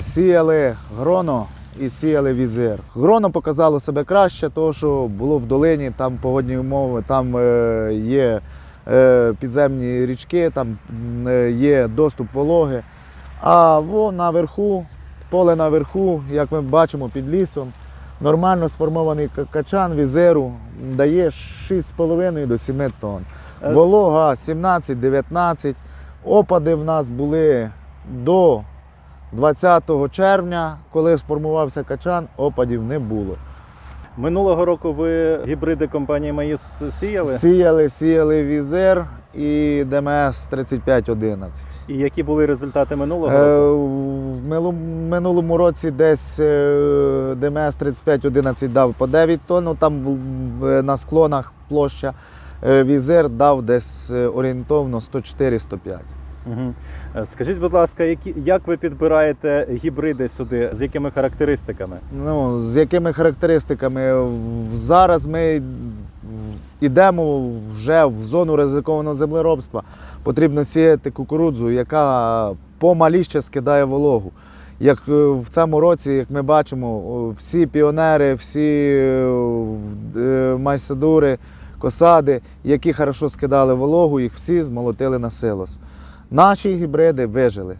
Сіяли гроно і сіяли візир. Гроно показало себе краще, тому що було в долині, там погодні умови, там е, є е, підземні річки, там е, є доступ вологи. А во наверху, поле наверху, як ми бачимо під лісом, нормально сформований качан візиру дає 6,5 до 7 тонн. Е, Волога 17-19. Опади в нас були до 20 червня, коли сформувався качан, опадів не було. Минулого року ви гібриди компанії Маїс сіяли. Сіяли, сіяли візир і ДМС 3511. І які були результати минулого Е, року? в минулому році десь е, ДМС 3511 дав по 9 тонн, ну, там на склонах площа. Е, Візир дав десь орієнтовно 104-105. Угу. Скажіть, будь ласка, які, як ви підбираєте гібриди сюди, з якими характеристиками? Ну, з якими характеристиками? Зараз ми йдемо вже в зону ризикованого землеробства. Потрібно сіяти кукурудзу, яка помаліще скидає вологу. Як е, в цьому році, як ми бачимо, всі піонери, всі е, е, майсадури, косади, які хорошо скидали вологу, їх всі змолотили на силос. Наші гібриди вижили.